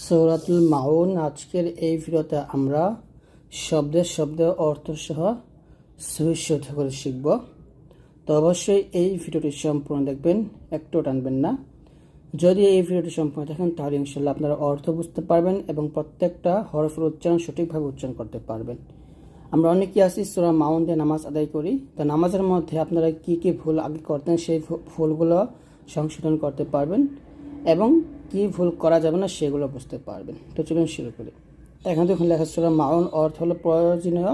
সৌরাতুল মাউন, আজকের এই ভিডিওতে আমরা শব্দের শব্দের অর্থ সহ সুইশ্রদ্ধ করে শিখব। তো অবশ্যই এই ভিডিওটি সম্পূর্ণ দেখবেন, একটু টানবেন না। যদি এই ভিডিওটি সম্পূর্ণ দেখেন, তাহলে ইনশাল্লাহ আপনারা অর্থ বুঝতে পারবেন এবং প্রত্যেকটা হরফের উচ্চারণ সঠিকভাবে উচ্চারণ করতে পারবেন। আমরা অনেকেই আছি, সোরা মাউন দিয়ে নামাজ আদায় করি। তো নামাজের মধ্যে আপনারা কি কি ভুল আগে করতেন, সেই ভুলগুলো সংশোধন করতে পারবেন। এবং কি ভুল করা যাবে না সেগুলো বুঝতে পারবেন তো চলুন শুরু করি এখানে দেখুন লেখা সোরা মাউন অর্থ হলো প্রয়োজনীয়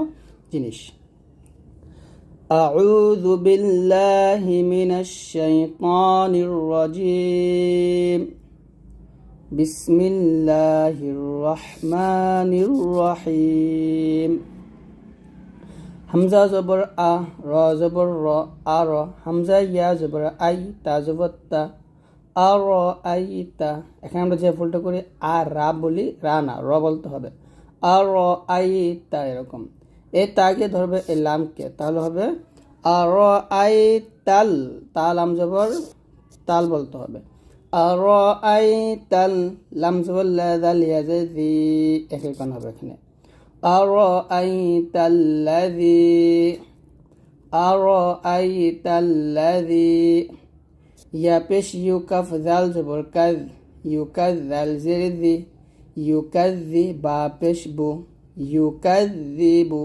জিনিস أعوذ بالله من الشيطان الرجيم بسم الله الرحمن الرحيم হামজা জবর আ র জবর র আ র হামজা ইয়া জবর আই তা জবর তা আ আইতা আই এখানে আমরা যে ভুলটা করি, আর রা বলি রা না র বলতে হবে। আর আইতা এরকম। এ তাকে ধরবে? এ লামকে তাহলে হবে আর আই তাল তাল আম জবর, তাল বলতে হবে। আর আই তাল লাম জবর, লা দাল ইয়া জে দি একই কান হবে এখানে। আর আই তাল্লাযী আর আই তাল্লাযী জাল জের দি ইউ বা পেশ বু ইউ কাজ বু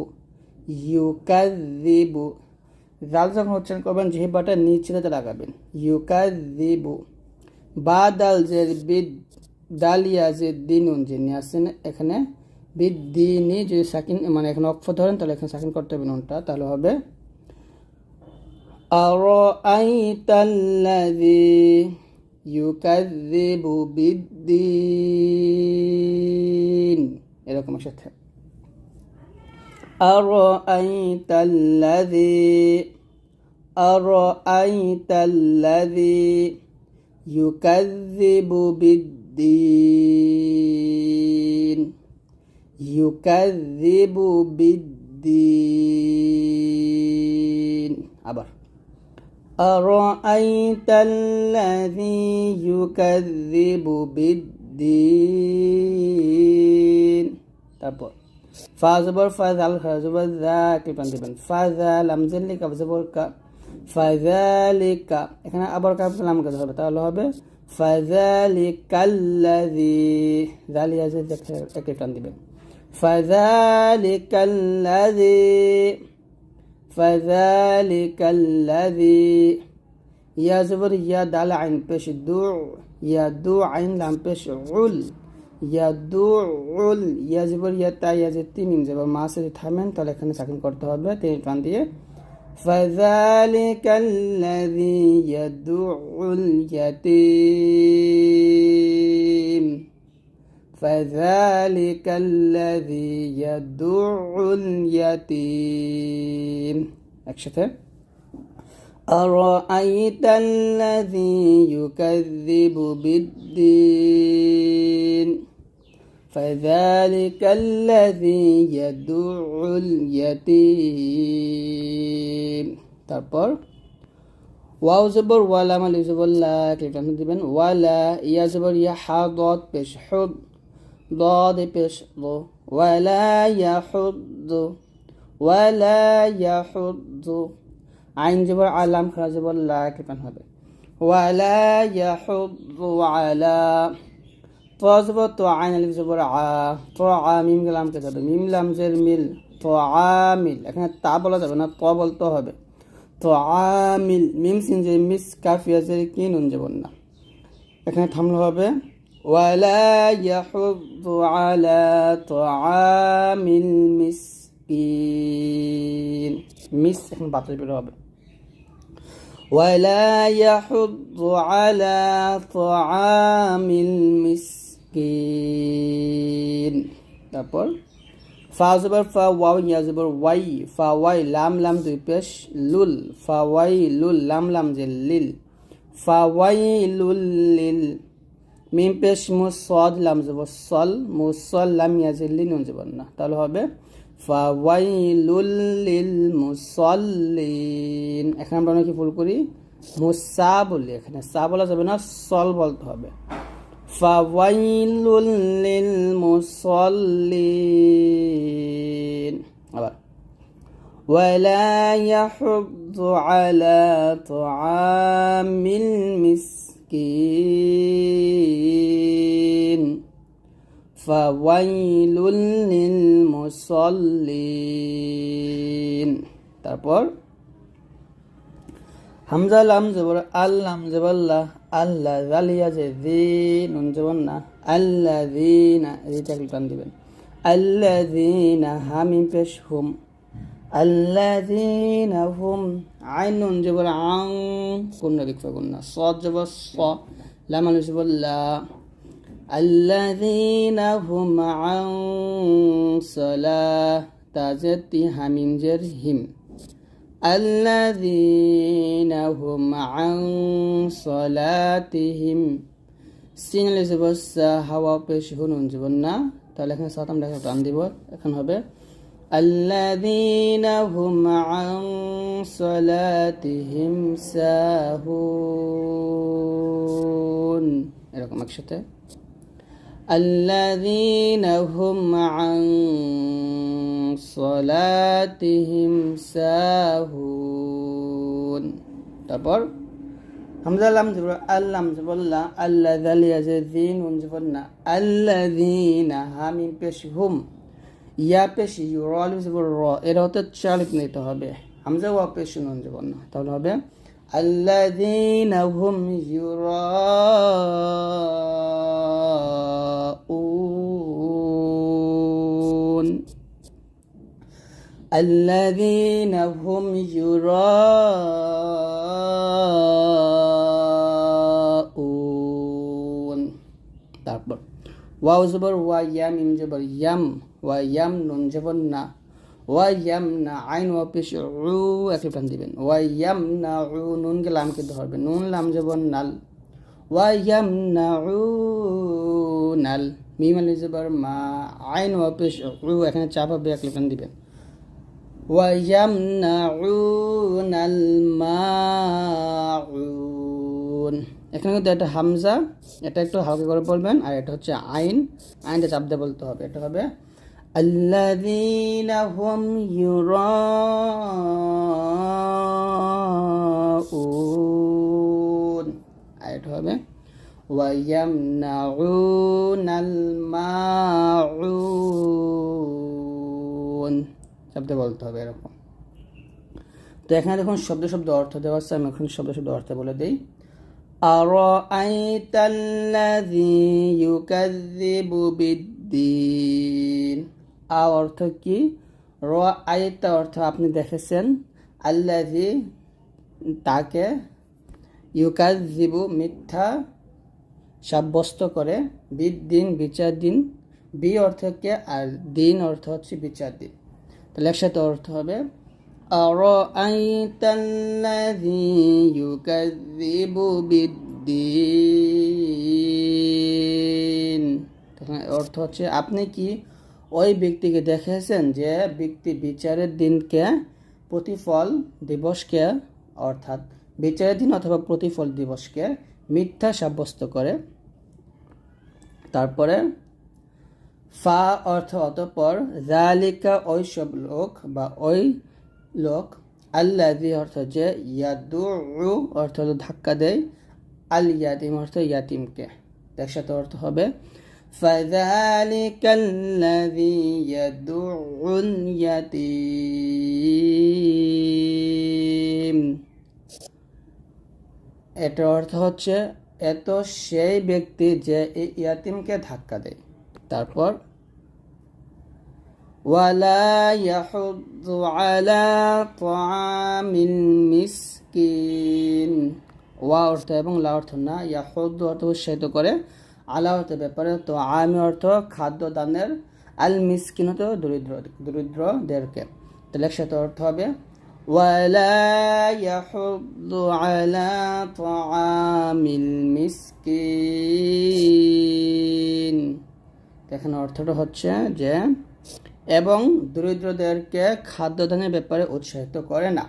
ইউ কাজ বু জাল যখন উচ্চারণ করবেন জিহ্বাটা নিচে লাগাবেন ইউ কাজ বা দাল জের বিদ দালিয়া যে দিনুন যে নিয়ে আসছেন এখানে বিদ্দিনি যদি সাকিন মানে এখানে অক্ষ ধরেন, তাহলে এখানে সাকিন করতে হবে নুনটা, তাহলে হবে أرأيت الذي يكذب بالدين এরকম সাথে أرأيت الذي أرأيت الذي يكذب بالدين يكذب بالدين আবার أرأيت الذي يكذب بالدين তারপর ফাজবর ফাজাল খাজবর যা কৃপান দিবেন ফাজাল আমজাল্লি কাবজবর কা ফাজালিকা এখানে আবার কাবজালাম কাজ হবে তাহলে হবে ফাজালিকাল্লাযী জালিয়া যে দেখে একে টান দিবেন فذلك الذي فذلك الذي يا زبر يا دال عين بش دوع يا دو عين لام بش عل يا دو عل يا زبر يا تا يا زتي মিম জবর মা সে থামেন তাহলে এখানে সাকিন করতে হবে তিন টান দিয়ে فذلك الذي يدع اليتيم فذلك الذي يدع اليتيم একসাথে أرأيت الذي يكذب بالدين فذلك الذي يدع اليتيم তারপর ওয়াও জবর ওয়ালা মালি জবর লা ক্লিক দিবেন ওয়ালা ইয়া জবর ইয়া হা দত পেশ হুদ ضاد পেশ ض ولا يحض ولا يحض আইন জবর আলাম খরা জবর লা কেমন হবে ولا يحض على ত জবর তো আইন আলিফ জবর আ তো আ মিম লাম কে যাবে মিম লাম জের মিল তো আমিল এখানে তা বলা যাবে না ত বলতে হবে তো আমিল মিম সিন যে মিস কাফিয়া জের কি নুন যাবেন না এখানে থামলে হবে ولا يحض على طعام المسكين মিস এখন বাতাস বের হবে ولا يحض على طعام المسكين তারপর ফা জবর ফা ওয়াও ইয়া জবর ওয়াই ফা ওয়াই লাম লাম দুই পেশ লুল ফা ওয়াই লুল লাম লাম যে লিল ফা ওয়াই লুল লিল মিম পেশ মুসদ লাম যাব সল মুসল লাম ইয়াজিল্লি নুন যাবেন না তাহলে হবে ফাওয়াইলুল লিল মুসল্লিন এখানে আমরা অনেকে ভুল করি মুসা বলি এখানে সা বলা যাবে না সল বলতে হবে ফাওয়াইলুল লিল মুসাল্লিন আবার ولا يحض على طعام المسكين فويل للمصلين তারপর হামজা লাম জবর আল্লাম জবল্লাহ আল্লাহ জালিয়া যে দি নুন জবর না আল্লাহ দিনা রিটা টান দিবেন আল্লাহ দিনা হামিম পেশ হুম الذين هم عين جبر عن كنا بكفى كنا صاد جبر صا لما جبر لا الذين هم عن صلاة تازتي همين جرهم الذين هم عن صلاتهم সিন লিজবস হাওয়া পেশ হুনুন জীবন না তাহলে এখানে সাতাম দেখা টান দিব এখন হবে الذين هم عن صلاتهم ساهون এরকম একসাথে الذين هم عن صلاتهم ساهون তারপর হামজা লাম জবর আল্লাম জবল্লা আল্লাহ জালিয়া যে দিন উন জবন্না আল্লাযীনা হামিম পেশ হুম ইয়া পেশ ইউরল জবর র এর হতে চালিক নিতে হবে হামজা ওয়া পেশ নুন জবন্না তাহলে হবে আল্লাযীনা হুম يراءون الذين هم يراءون তারপর ওয়াও জবর ওয়া ইয়াম ইম জবর ইয়াম ওয়া ইয়াম নুন জবর না ওয়া ইয়াম না আইন ওয়া পেশ উ একই টান দিবেন ওয়া ইয়াম না উ নুন কে লামকে ধরবে নুন লাম জবর নাল ওয়া ইয়াম না উ নাল মিম আলি জবর মা আইন ওয়া পেশ উ এখানে চাপ হবে একই টান দিবেন ويمنعون الماعون এখানে কিন্তু একটা হামজা এটা একটু হালকা করে বলবেন আর এটা হচ্ছে আইন আইনটা চাপ দিয়ে বলতে হবে এটা হবে الذين هم يراءون আর এটা হবে ويمنعون الماعون শব্দে বলতে হবে এরকম তো এখানে দেখুন শব্দ শব্দ অর্থ দেওয়া আছে আমি এখন শব্দ শব্দ অর্থ বলে দিই أرأيت الذي يكذب بالدين আ অর্থ কি র আইতা অর্থ আপনি দেখেছেন আল্লাজি তাকে ইউকাজিবু মিথ্যা সাব্যস্ত করে বিদিন বিচার দিন বি অর্থকে আর দিন অর্থ হচ্ছে বিচার দিন তাহলে একসাথে অর্থ হবে أرأيت الذي يكذب بالدين তখন অর্থ হচ্ছে আপনি কি ওই ব্যক্তিকে দেখেছেন যে ব্যক্তি বিচারের দিনকে প্রতিফল দিবসকে, অর্থাৎ বিচারের দিন অথবা প্রতিফল দিবসকে মিথ্যা সাব্যস্ত করে। তারপরে, ফা অর্থ অতপর জালিকা ওই সব লোক বা ওই লোক আল্লাদি অর্থ যে ইয়াদু অর্থ ধাক্কা দেয় আল ইয়াতিম অর্থ ইয়াতিমকে। একসাথে অর্থ হবে فذلك الذي يدعو اليتيم এটার অর্থ হচ্ছে এত সেই ব্যক্তি যে এই ইয়াতিমকে ধাক্কা দেয় তারপর ولا يحض على طعام المسكين ওয়া অর্থ এবং লা অর্থ না ইয়াহুদ অর্থ উৎসাহিত করে আলা অর্থ ব্যাপারে তো আমি অর্থ খাদ্য দানের আল মিসকিন হতো দরিদ্র দরিদ্রদেরকে তাহলে একসাথে অর্থ হবে ولا يحض على طعام المسكين এখানে অর্থটা হচ্ছে যে এবং দরিদ্রদেরকে খাদ্যদানের ব্যাপারে উৎসাহিত করে না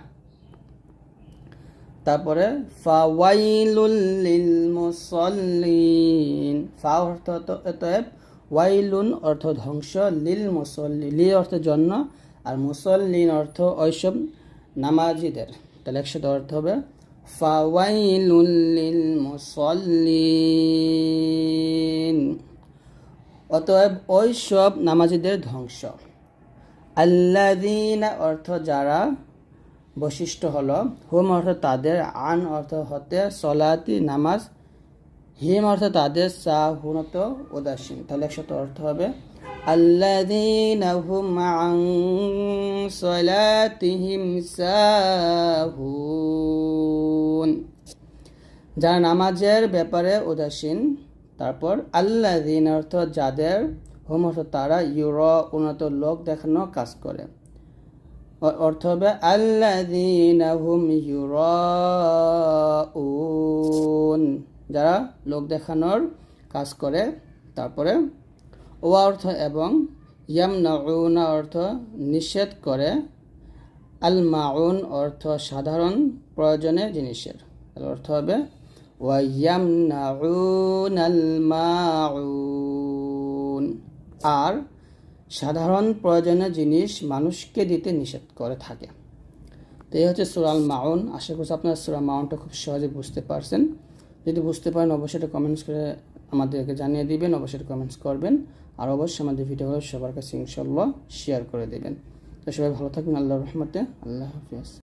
তারপরে ফাওয়াইলুল লিল মুসল্লিন ফা অর্থ অতএব ওয়াইলুন অর্থ ধ্বংস লিল মুসল্লি লি অর্থ জন্য আর মুসল্লিন অর্থ ওইসব নামাজিদের। তাহলে একসাথে অর্থ হবে ফাওয়াইলুল লিল মুসল্লিন অতএব ওই সব নামাজিদের ধ্বংস। আল্লাদিনা অর্থ যারা বৈশিষ্ট্য হল, হুম অর্থ তাদের, আন অর্থ হতে সলাতি, নামাজ। হিম অর্থ তাদের সাহুনত উদাসীন। তাহলে একসাথে অর্থ হবে যারা নামাজের ব্যাপারে উদাসীন, তারপর আল্লাহ অর্থ যাদের, হোম অর্থ তারা ইউর, উন্নত লোক দেখানো কাজ করে। অর্থ হবে আল্লাহ দিন যারা লোক দেখানোর কাজ করে। তারপরে ও অর্থ এবং ইয়াম না অর্থ নিষেধ করে। আল মাউন অর্থ সাধারণ প্রয়োজনীয় জিনিসের। অর্থ হবে ওয়াইয়ামনাউন আর সাধারণ প্রয়োজনীয় জিনিস মানুষকে দিতে নিষেধ করে থাকে। তো এই হচ্ছে সুরাল মাউন আশা করছি আপনারা সুরাল মাউনটা খুব সহজে বুঝতে পারছেন। যদি বুঝতে পারেন, অবশ্যই এটা কমেন্টস করে আমাদেরকে জানিয়ে দিবেন, অবশ্যই কমেন্টস করবেন। আর অবশ্যই আমাদের ভিডিওগুলো সবার কাছে ইনশাল্লাহ শেয়ার করে দেবেন। তো সবাই ভালো থাকবেন আল্লাহ রহমতে। আল্লাহ হাফিজ।